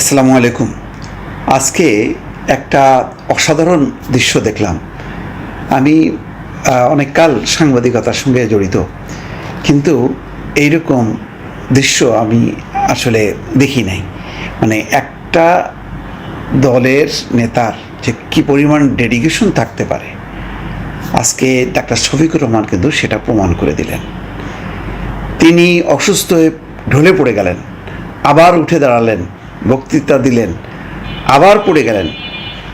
আসসালামু আলাইকুম। আজকে একটা অসাধারণ দৃশ্য দেখলাম। আমি অনেককাল সাংবাদিকতার সঙ্গে জড়িত। কিন্তু এইরকম দৃশ্য আমি আসলে দেখি নাই। মানে একটা দলের নেতার যে কী পরিমাণ ডেডিকেশন থাকতে পারে, আজকে ডাক্তার শফিকুর রহমান কিন্তু সেটা প্রমাণ করে দিলেন। তিনি অসুস্থ হয়ে ঢলে পড়ে গেলেন, আবার উঠে দাঁড়ালেন বক্তৃতা দিলেন, আবার পড়ে গেলেন,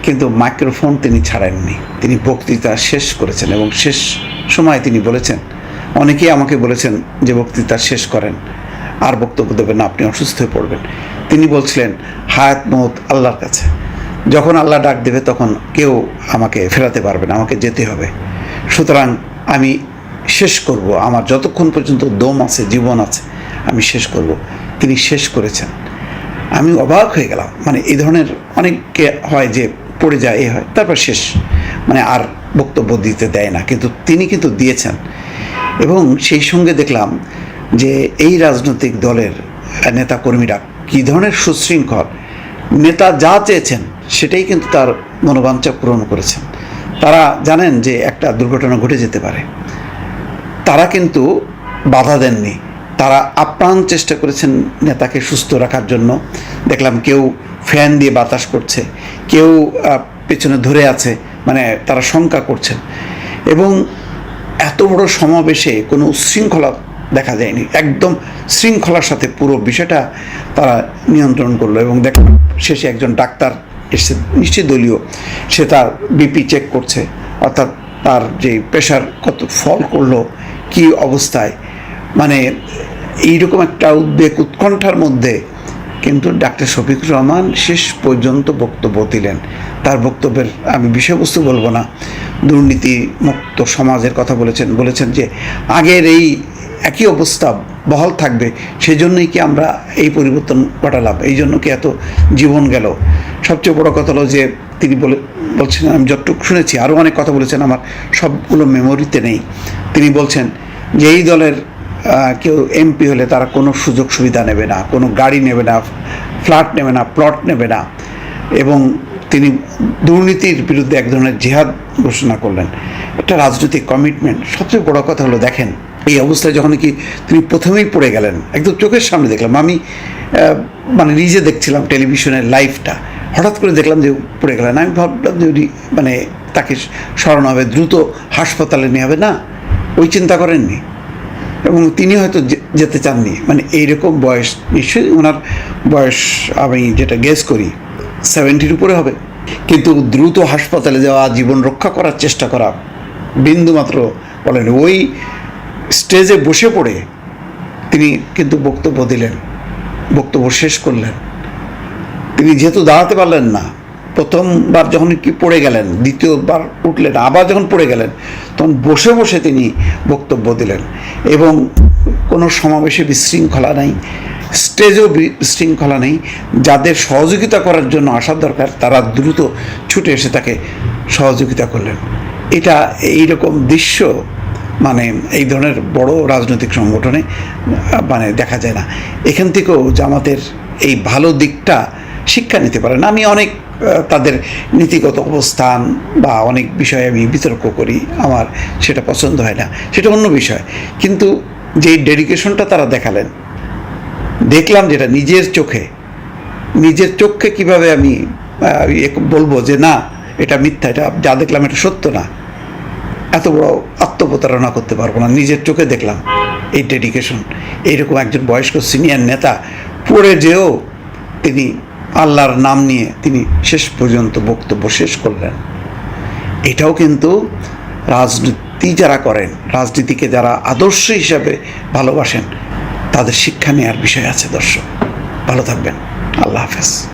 কিন্তু মাইক্রোফোন তিনি ছাড়েননি। তিনি বক্তৃতা শেষ করেছেন এবং শেষ সময় তিনি বলেছেন, অনেকেই আমাকে বলেছেন যে বক্তৃতা শেষ করেন, আর বক্তব্য দেবেন না, আপনি অসুস্থ হয়ে পড়বেন। তিনি বলছিলেন, হায়াত মত আল্লাহর কাছে। যখন আল্লাহ ডাক দেবে তখন কেউ আমাকে ফেরাতে পারবে না, আমাকে যেতে হবে। সুতরাং আমি শেষ করব, আমার যতক্ষণ পর্যন্ত দম আছে, জীবন আছে, আমি শেষ করব। তিনি শেষ করেছেন। আমি অবাক হয়ে গেলাম। মানে এই ধরনের অনেককে হয় যে পড়ে যায়, এ হয়। তারপর শেষ। মানে আর বক্তব্য দিতে দেয় না। কিন্তু তিনি কিন্তু দিয়েছেন। এবং সেই সঙ্গে দেখলাম যে এই রাজনৈতিক দলের নেতাকর্মীরা কী ধরনের সুশৃঙ্খল, নেতা যা চেয়েছেন সেটাই কিন্তু তার মনোবাঞ্ছা পূরণ করেছেন। তারা জানেন যে একটা দুর্ঘটনা ঘটে যেতে পারে। তারা কিন্তু বাধা দেননি। তারা আপ্রাণ চেষ্টা করেছেন নেতাকে সুস্থ রাখার জন্য। দেখলাম কেউ ফ্যান দিয়ে বাতাস করছে, কেউ পেছনে ধরে আছে মানে তারা শঙ্কা করছেন। এবং এত বড় সমাবেশে কোনো উচ্ছৃঙ্খলা দেখা যায়নি। একদম শৃঙ্খলার সাথে পুরো বিষয়টা তারা নিয়ন্ত্রণ করল এবং দেখলাম শেষে একজন ডাক্তার এসে নিশ্চয় দলীয়, সে তার বিপি চেক করছে, অর্থাৎ তার যে প্রেশার কত ফল করল, কি অবস্থায় মানে এইরকম একটা উদ্বেগ উৎকণ্ঠার মধ্যে কিন্তু ডাক্তার শফিকুর রহমান শেষ পর্যন্ত বক্তব্য দিলেন। তার বক্তব্যের আমি বিষয়বস্তু বলব না। দুর্নীতি মুক্ত সমাজের কথা বলেছেন বলেছেন যে আগের এই একই অবস্থা বহাল থাকবে সেই জন্যই কি আমরা এই পরিবর্তন ঘটালাম? এই জন্য কি এত জীবন গেল? সবচেয়ে বড় কথা হলো যে তিনি বলে বলছেন, আমি যতটুকু শুনেছি, আরও অনেক কথা বলেছেন, আমার সবগুলো মেমোরিতে নেই। তিনি বলছেন যে এই দলের কেউ এমপি হলে তারা কোনো সুযোগ সুবিধা নেবে না, কোনো গাড়ি নেবে না, ফ্ল্যাট নেবে না, প্লট নেবে না। এবং তিনি দুর্নীতির বিরুদ্ধে এক ধরনের জিহাদ ঘোষণা করলেন। একটা রাজনৈতিক কমিটমেন্ট সবচেয়ে বড় কথা হলো, দেখেন, এই অবস্থায় যখন কি তিনি প্রথমেই পড়ে গেলেন, একদম চোখের সামনে দেখলাম, আমি মানে নিজে দেখছিলাম টেলিভিশনের লাইভটা হঠাৎ করে দেখলাম যে পড়ে গেলেন। আমি ভাবলাম যে উনি মানে তাকে স্মরণ হবে, দ্রুত হাসপাতালে নিয়ে হবে না? ওই চিন্তা করেননি? এবং তিনি হয়তো যেতে চাননি। মানে এইরকম বয়স, নিশ্চয়ই ওনার বয়স আমি যেটা গেস করি সেভেন্টির উপরে হবে। কিন্তু দ্রুত হাসপাতালে যাওয়া, জীবন রক্ষা করার চেষ্টা করা বিন্দুমাত্র বলেন ওই স্টেজে বসে পড়ে তিনি কিন্তু বক্তব্য দিলেন, বক্তব্য শেষ করলেন। তিনি যেহেতু দাঁড়াতে পারলেন না প্রথমবার যখন কি পড়ে গেলেন, দ্বিতীয়বার উঠলেন, আবার যখন পড়ে গেলেন, তখন বসে বসে তিনি বক্তব্য দিলেন এবং কোনো সমাবেশে বিশৃঙ্খলা নেই, স্টেজেও বিশৃঙ্খলা নেই। যাদের সহযোগিতা করার জন্য আসার দরকার, তারা দ্রুত ছুটে এসে তাকে সহযোগিতা করলেন। এটা এইরকম দৃশ্য মানে এই ধরনের বড় রাজনৈতিক সংগঠনে মানে দেখা যায় না। এখান থেকেও জামাতের এই ভালো দিকটা শিক্ষা নিতে পারেন। আমি অনেক তাদের নীতিগত অবস্থান বা অনেক বিষয়ে আমি বিতর্ক করি, আমার সেটা পছন্দ হয় না, সেটা অন্য বিষয়। কিন্তু যেই ডেডিকেশনটা তারা দেখালেন, দেখলাম যেটা নিজের চোখে নিজের চোখে কীভাবে আমি ইয়ে বলব যে না, এটা মিথ্যা, এটা যা দেখলাম এটা সত্য না, এত বড় আত্মপ্রতারণা করতে পারব না, নিজের চোখে দেখলাম এই ডেডিকেশন এইরকম একজন বয়স্ক সিনিয়র নেতা পড়ে যেও তিনি আল্লাহর নাম নিয়ে তিনি শেষ পর্যন্ত বক্তব্য শেষ করলেন। এটাও কিন্তু রাজনীতি যারা করেন, রাজনীতিকে যারা আদর্শ হিসাবে ভালোবাসেন, তাদের শিক্ষা নেওয়ার বিষয় আছে দর্শক। ভালো থাকবেন। আল্লাহ হাফেজ।